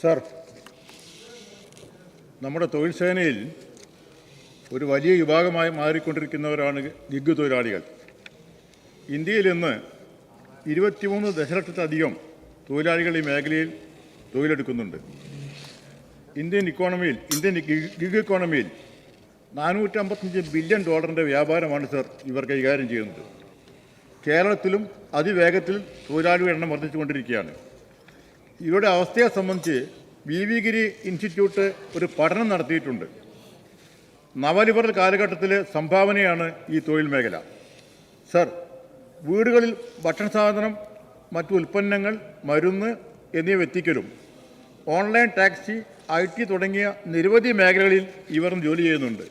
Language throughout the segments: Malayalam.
സർ നമ്മുടെ തൊഴിൽ സേനയിൽ ഒരു വലിയ വിഭാഗമായി മാറിക്കൊണ്ടിരിക്കുന്നവരാണ് ഗിഗ് തൊഴിലാളികൾ. ഇന്ത്യയിൽ ഇന്ന് ഇരുപത്തിമൂന്ന് ദശലക്ഷത്തിലധികം തൊഴിലാളികൾ ഈ മേഖലയിൽ തൊഴിലെടുക്കുന്നുണ്ട്. ഇന്ത്യൻ ഇക്കോണമിയിൽ ഇന്ത്യൻ ഗിഗ് ഇക്കോണമിയിൽ നാനൂറ്റമ്പത്തഞ്ച് ബില്യൺ ഡോളറിന്റെ വ്യാപാരമാണ് സർ ഇവർ കൈകാര്യം ചെയ്യുന്നത്. കേരളത്തിലും അതിവേഗത്തിൽ തൊഴിലാളികളുടെ എണ്ണം വർദ്ധിച്ചുകൊണ്ടിരിക്കുകയാണ്. ഇവരുടെ അവസ്ഥയെ സംബന്ധിച്ച് വി വി ഗിരി ഇൻസ്റ്റിറ്റ്യൂട്ട് ഒരു പഠനം നടത്തിയിട്ടുണ്ട്. നവലിബറൽ കാലഘട്ടത്തിലെ സംഭാവനയാണ് ഈ തൊഴിൽ മേഖല. സർ വീടുകളിൽ ഭക്ഷണ സാധനം മറ്റു ഉൽപ്പന്നങ്ങൾ മരുന്ന് എന്നിവ എത്തിക്കലും ഓൺലൈൻ ടാക്സി ഐ ടി തുടങ്ങിയ നിരവധി മേഖലകളിൽ ഇവർ ജോലി ചെയ്യുന്നുണ്ട്.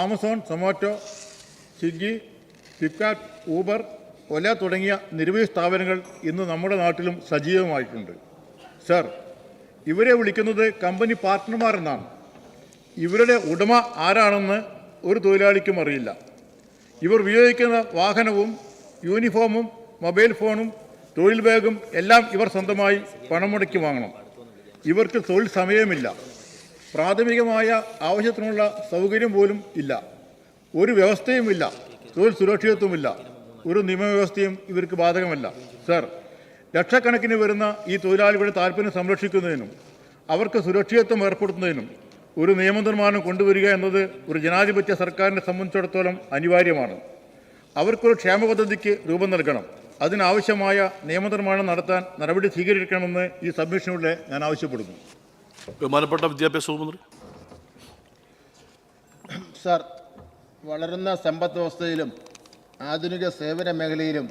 ആമസോൺ സൊമാറ്റോ സ്വിഗ്ഗി ഫ്ലിപ്കാർട്ട് ഊബർ ഒല തുടങ്ങിയ നിരവധി സ്ഥാപനങ്ങൾ ഇന്ന് നമ്മുടെ നാട്ടിലും സജീവമായിട്ടുണ്ട്. സർ ഇവരെ വിളിക്കുന്നത് കമ്പനി പാർട്ട്ണർമാരെന്നാണ് ഇവരുടെ ഉടമ ആരാണെന്ന് ഒരു തൊഴിലാളിക്കും അറിയില്ല. ഇവർ ഉപയോഗിക്കുന്ന വാഹനവും യൂണിഫോമും മൊബൈൽ ഫോണും തൊഴിൽ ബാഗും എല്ലാം ഇവർ സ്വന്തമായി പണം മുടക്കി വാങ്ങണം. ഇവർക്ക് തൊഴിൽ സമയമില്ല. പ്രാഥമികമായ ആവശ്യത്തിനുള്ള സൗകര്യം പോലും ഇല്ല. ഒരു വ്യവസ്ഥയുമില്ല. തൊഴിൽ സുരക്ഷിതത്വമില്ല. ഒരു നിയമവ്യവസ്ഥയും ഇവർക്ക് ബാധകമല്ല. സർ ലക്ഷക്കണക്കിന് വരുന്ന ഈ തൊഴിലാളികളുടെ താല്പര്യം സംരക്ഷിക്കുന്നതിനും അവർക്ക് സുരക്ഷിതത്വം ഏർപ്പെടുത്തുന്നതിനും ഒരു നിയമനിർമ്മാണം കൊണ്ടുവരിക എന്നത് ഒരു ജനാധിപത്യ സർക്കാരിനെ സംബന്ധിച്ചിടത്തോളം അനിവാര്യമാണ്. അവർക്കൊരു ക്ഷേമ പദ്ധതിക്ക് രൂപം നൽകണം. അതിനാവശ്യമായ നിയമനിർമ്മാണം നടത്താൻ നടപടി സ്വീകരിക്കണമെന്ന് ഈ സബ്മിഷനിലൂടെ ഞാൻ ആവശ്യപ്പെടുന്നു. ബഹുമാനപ്പെട്ട വിദ്യാഭ്യാസ മന്ത്രി. സർ വളരുന്ന സമ്പദ് വ്യവസ്ഥയിലും ആധുനിക സേവന മേഖലയിലും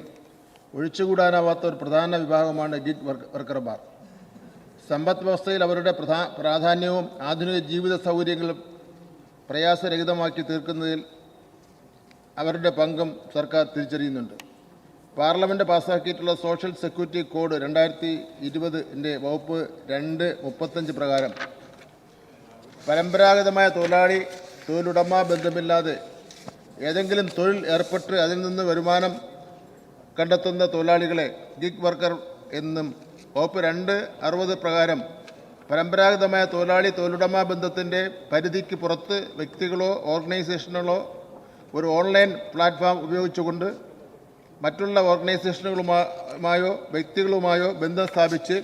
ഒഴിച്ചുകൂടാനാവാത്ത ഒരു പ്രധാന വിഭാഗമാണ് ഗിഗ് വർക്ക് വർക്കർമാർ സമ്പദ് വ്യവസ്ഥയിൽ അവരുടെ പ്രധാ പ്രാധാന്യവും ആധുനിക ജീവിത സൗകര്യങ്ങളും പ്രയാസരഹിതമാക്കി തീർക്കുന്നതിൽ അവരുടെ പങ്കും സർക്കാർ തിരിച്ചറിയുന്നുണ്ട്. പാർലമെന്റ് പാസ്സാക്കിയിട്ടുള്ള സോഷ്യൽ സെക്യൂരിറ്റി കോഡ് രണ്ടായിരത്തി ഇരുപതിന്റെ വകുപ്പ് രണ്ട് മുപ്പത്തഞ്ച് പ്രകാരം പരമ്പരാഗതമായ തൊഴിലാളി തൊഴിലുടമ ബന്ധമില്ലാതെ ഏതെങ്കിലും തൊഴിൽ ഏർപ്പെട്ട് അതിൽ നിന്ന് വരുമാനം കണ്ടെത്തുന്ന തൊഴിലാളികളെ ഗിഗ് വർക്കർ എന്നും വകുപ്പ് രണ്ട് അറുപത് പ്രകാരം പരമ്പരാഗതമായ തൊഴിലാളി തൊഴിലുടമ ബന്ധത്തിന്റെ പരിധിക്ക് പുറത്ത് വ്യക്തികളോ ഓർഗനൈസേഷനുകളോ ഒരു ഓൺലൈൻ പ്ലാറ്റ്ഫോം ഉപയോഗിച്ചുകൊണ്ട് മറ്റുള്ള ഓർഗനൈസേഷനുകളുമായോ വ്യക്തികളുമായോ ബന്ധം സ്ഥാപിച്ച്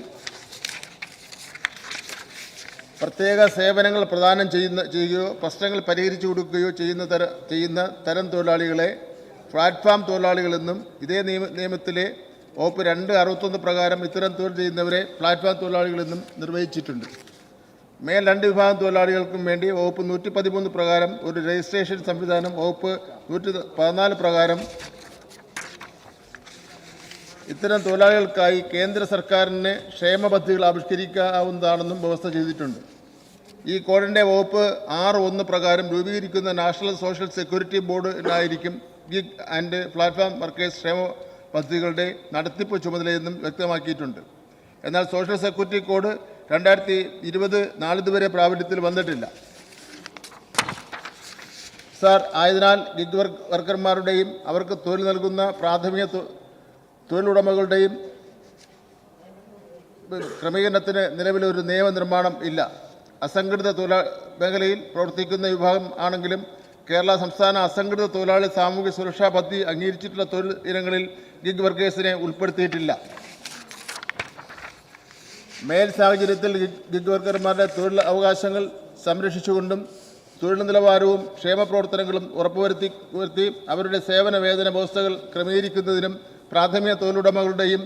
പ്രത്യേക സേവനങ്ങൾ പ്രദാനം ചെയ്യുന്ന ചെയ്യുകയോ പ്രശ്നങ്ങൾ പരിഹരിച്ചു കൊടുക്കുകയോ ചെയ്യുന്ന തര ചെയ്യുന്ന തരം തൊഴിലാളികളെ പ്ലാറ്റ്ഫോം തൊഴിലാളികളെന്നും ഇതേ നിയമ നിയമത്തിലെ വകുപ്പ് രണ്ട് അറുപത്തൊന്ന് പ്രകാരം ഇത്തരം തൊഴിൽ ചെയ്യുന്നവരെ പ്ലാറ്റ്ഫോം തൊഴിലാളികളെന്നും നിർവഹിച്ചിട്ടുണ്ട്. മേൽ രണ്ട് വിഭാഗം തൊഴിലാളികൾക്കും വേണ്ടി വകുപ്പ് നൂറ്റി പതിമൂന്ന് പ്രകാരം ഒരു രജിസ്ട്രേഷൻ സംവിധാനം വകുപ്പ് നൂറ്റി പതിനാല് പ്രകാരം ഇത്തരം തൊഴിലാളികൾക്കായി കേന്ദ്ര സർക്കാരിന് ക്ഷേമ പദ്ധതികൾ ആവിഷ്കരിക്കാവുന്നതാണെന്നും വ്യവസ്ഥ ചെയ്തിട്ടുണ്ട്. ഈ കോഡിന്റെ വകുപ്പ് ആറ് ഒന്ന് പ്രകാരം രൂപീകരിക്കുന്ന നാഷണൽ സോഷ്യൽ സെക്യൂരിറ്റി ബോർഡിനായിരിക്കും ഗിഗ് ആൻഡ് പ്ലാറ്റ്ഫോം വർക്കേഴ്സ് ക്ഷേമ പദ്ധതികളുടെ നടത്തിപ്പ് ചുമതലയെന്നും വ്യക്തമാക്കിയിട്ടുണ്ട്. എന്നാൽ സോഷ്യൽ സെക്യൂരിറ്റി കോഡ് രണ്ടായിരത്തി ഇരുപത് നാളിതുവരെ പ്രാബല്യത്തിൽ വന്നിട്ടില്ല. സാർ ആയതിനാൽ ഗിഗ് വർക്ക് വർക്കർമാരുടെയും അവർക്ക് തൊഴിൽ നൽകുന്ന പ്രാഥമിക തൊഴിലുടമകളുടെയും ക്രമീകരണത്തിന് നിലവിലൊരു നിയമനിർമ്മാണം ഇല്ല. അസംഘടിത തൊഴിലാ മേഖലയിൽ പ്രവർത്തിക്കുന്ന വിഭാഗം ആണെങ്കിലും കേരള സംസ്ഥാന അസംഘടിത തൊഴിലാളി സാമൂഹ്യ സുരക്ഷാ പദ്ധതി അംഗീകരിച്ചിട്ടുള്ള തൊഴിൽ ഇനങ്ങളിൽ ഗിഗ് വർക്കേഴ്സിനെ ഉൾപ്പെടുത്തിയിട്ടില്ല. മേൽ സാഹചര്യത്തിൽ ഗിഗ് ഗിഗ് വർക്കർമാരുടെ തൊഴിൽ അവകാശങ്ങൾ സംരക്ഷിച്ചുകൊണ്ടും തൊഴിൽ നിലവാരവും ക്ഷേമ പ്രവർത്തനങ്ങളും ഉറപ്പുവരുത്തി വരുത്തി അവരുടെ സേവന വേതന വ്യവസ്ഥകൾ ക്രമീകരിക്കുന്നതിനും പ്രാഥമിക തൊഴിലുടമകളുടെയും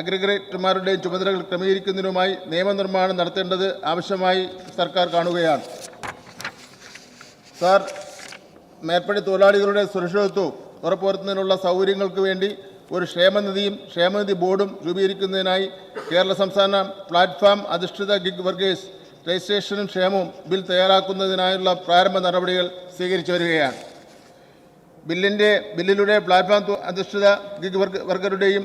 അഗ്രിഗേറ്റർമാരുടെയും ചുമതലകൾ ക്രമീകരിക്കുന്നതിനുമായി നിയമനിർമ്മാണം നടത്തേണ്ടത് ആവശ്യമായി സർക്കാർ കാണുകയാണ്. സാർ മേൽപ്പടി തൊഴിലാളികളുടെ സുരക്ഷിതത്വവും ഉറപ്പുവരുത്തുന്നതിനുള്ള സൗകര്യങ്ങൾക്ക് വേണ്ടി ഒരു ക്ഷേമനിധിയും ക്ഷേമനിധി ബോർഡും രൂപീകരിക്കുന്നതിനായി കേരള സംസ്ഥാന പ്ലാറ്റ്ഫോം അധിഷ്ഠിത ഗിഗ് വർഗേഴ്സ് രജിസ്ട്രേഷനും ക്ഷേമവും ബിൽ തയ്യാറാക്കുന്നതിനായുള്ള പ്രാരംഭ നടപടികൾ സ്വീകരിച്ചു വരികയാണ്. ബില്ലിന്റെ ബില്ലിലൂടെ പ്ലാറ്റ്ഫോം അധിഷ്ഠിത ഗിഗ് വർക്ക് വർക്കറുടെയും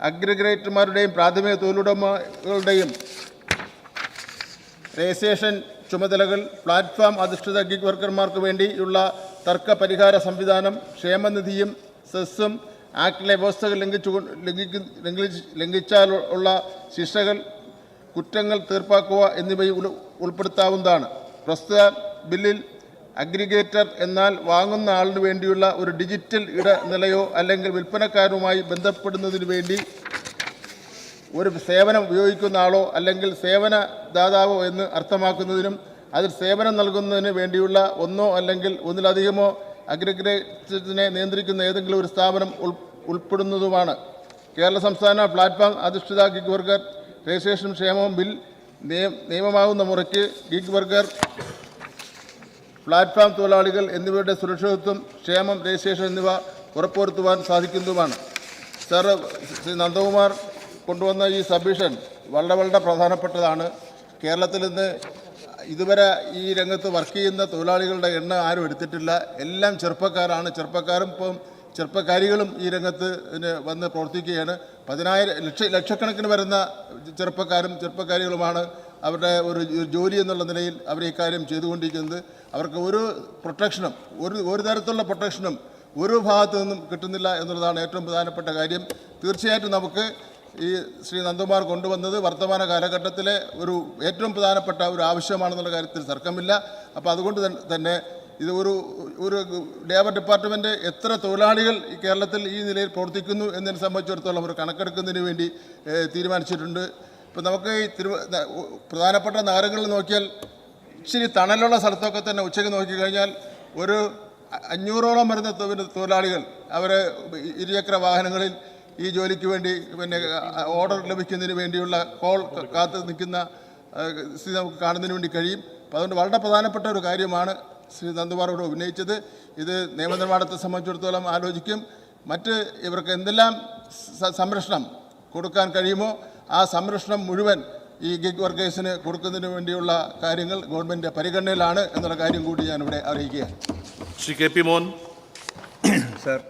അഗ്രഗ്രേറ്റർമാരുടെയും പ്രാഥമിക തൊഴിലുടമകളുടെയും രജിസ്ട്രേഷൻ ചുമതലകൾ പ്ലാറ്റ്ഫോം അധിഷ്ഠിത ഗിഗ് വർക്കർമാർക്ക് വേണ്ടിയുള്ള തർക്ക പരിഹാര സംവിധാനം ക്ഷേമനിധിയും സെസ്സും ആക്ടിലെ വ്യവസ്ഥകൾ ലംഘിച്ചു ലംഘിച്ചാലുള്ള ശിക്ഷകൾ കുറ്റങ്ങൾ തീർപ്പാക്കുക എന്നിവയും ഉൾ- ഉൾപ്പെടുത്താവുന്നതാണ്. പ്രസ്തുത ബില്ലിൽ അഗ്രിഗേറ്റർ എന്നാൽ വാങ്ങുന്ന ആളിന് വേണ്ടിയുള്ള ഒരു ഡിജിറ്റൽ ഇടനിലയോ അല്ലെങ്കിൽ വിൽപ്പനക്കാരുമായി ബന്ധപ്പെടുന്നതിന് വേണ്ടി ഒരു സേവനം ഉപയോഗിക്കുന്ന ആളോ അല്ലെങ്കിൽ സേവന ദാതാവോ എന്ന് അർത്ഥമാക്കുന്നതിനും അതിൽ സേവനം നൽകുന്നതിന് വേണ്ടിയുള്ള ഒന്നോ അല്ലെങ്കിൽ ഒന്നിലധികമോ അഗ്രിഗേറ്ററിനെ നിയന്ത്രിക്കുന്ന ഏതെങ്കിലും ഒരു സ്ഥാപനം ഉൾ ഉൾപ്പെടുന്നതുമാണ്. കേരള സംസ്ഥാന പ്ലാറ്റ്ഫോം അധിഷ്ഠിത ഗിഗ് വർക്കർ രജിസ്ട്രേഷൻ ക്ഷേമവും ബിൽ നിയമമാകുന്ന മുറയ്ക്ക് ഗിഗ് വർക്കർ പ്ലാറ്റ്ഫോം തൊഴിലാളികൾ എന്നിവരുടെ സുരക്ഷിതത്വം ക്ഷേമം രജിസ്ട്രേഷൻ എന്നിവ ഉറപ്പുവരുത്തുവാൻ സാധിക്കുന്നതുമാണ്. സാർ ശ്രീ നന്ദകുമാർ കൊണ്ടുവന്ന ഈ സബ്മിഷൻ വളരെ വളരെ പ്രധാനപ്പെട്ടതാണ്. കേരളത്തിൽ നിന്ന് ഇതുവരെ ഈ രംഗത്ത് വർക്ക് ചെയ്യുന്ന തൊഴിലാളികളുടെ എണ്ണം ആരും എടുത്തിട്ടില്ല. എല്ലാം ചെറുപ്പക്കാരാണ്. ചെറുപ്പക്കാരും ഇപ്പം ചെറുപ്പക്കാരികളും ഈ രംഗത്ത് വന്ന് പ്രവർത്തിക്കുകയാണ്. പതിനായിരം ലക്ഷ ലക്ഷക്കണക്കിന് വരുന്ന ചെറുപ്പക്കാരും ചെറുപ്പക്കാരികളുമാണ് അവരുടെ ഒരു ജോലി എന്നുള്ള നിലയിൽ അവർ ഇക്കാര്യം ചെയ്തുകൊണ്ടിരിക്കുന്നത്. അവർക്ക് ഒരു പ്രൊട്ടക്ഷനും ഒരു ഒരു തരത്തിലുള്ള പ്രൊട്ടക്ഷനും ഒരു ഭാഗത്തു നിന്നും കിട്ടുന്നില്ല എന്നുള്ളതാണ് ഏറ്റവും പ്രധാനപ്പെട്ട കാര്യം. തീർച്ചയായിട്ടും നമുക്ക് ഈ ശ്രീ നന്ദകുമാർ കൊണ്ടുവന്നത് വർത്തമാന കാലഘട്ടത്തിലെ ഒരു ഏറ്റവും പ്രധാനപ്പെട്ട ഒരു ആവശ്യമാണെന്നുള്ള കാര്യത്തിൽ തർക്കമില്ല. അപ്പോൾ അതുകൊണ്ട് തന്നെ ഇത് ഒരു ഒരു ലേബർ ഡിപ്പാർട്ട്മെന്റ് എത്ര തൊഴിലാളികൾ കേരളത്തിൽ ഈ നിലയിൽ പ്രവർത്തിക്കുന്നു എന്നതിനെ സംബന്ധിച്ചിടത്തോളം ഒരു കണക്കെടുക്കുന്നതിന് വേണ്ടി തീരുമാനിച്ചിട്ടുണ്ട്. ഇപ്പം നമുക്ക് ഈ തിരുവ പ്രധാനപ്പെട്ട നഗരങ്ങളിൽ നോക്കിയാൽ ഇച്ചിരി തണലുള്ള സ്ഥലത്തൊക്കെ തന്നെ ഉച്ചയ്ക്ക് നോക്കിക്കഴിഞ്ഞാൽ ഒരു അഞ്ഞൂറോളം വരുന്ന തൊഴിലാളികൾ അവർ ഇരുചക്ര വാഹനങ്ങളിൽ ഈ ജോലിക്ക് വേണ്ടി പിന്നെ ഓർഡർ ലഭിക്കുന്നതിന് വേണ്ടിയുള്ള കോൾ കാത്ത് നിൽക്കുന്ന സ്ഥിതി നമുക്ക് കാണുന്നതിന് വേണ്ടി കഴിയും. അപ്പം അതുകൊണ്ട് വളരെ പ്രധാനപ്പെട്ട ഒരു കാര്യമാണ് ശ്രീ നന്ദകുമാറോട് ഉന്നയിച്ചത് ഇത് നിയമനിർമ്മാണത്തെ സംബന്ധിച്ചിടത്തോളം ആലോചിക്കും. മറ്റ് ഇവർക്ക് എന്തെല്ലാം സംരക്ഷണം കൊടുക്കാൻ കഴിയുമോ? ആ സംരക്ഷണം മുഴുവൻ ഈ ഗിഗ് വർക്കേഴ്സിന് കൊടുക്കുന്നതിന് വേണ്ടിയുള്ള കാര്യങ്ങൾ ഗവൺമെന്റ് പരിഗണനയിലാണ് എന്നുള്ള കാര്യം കൂടി ഞാൻ ഇവിടെ അറിയിക്കുകയാണ്. Shri K P Mon. Sir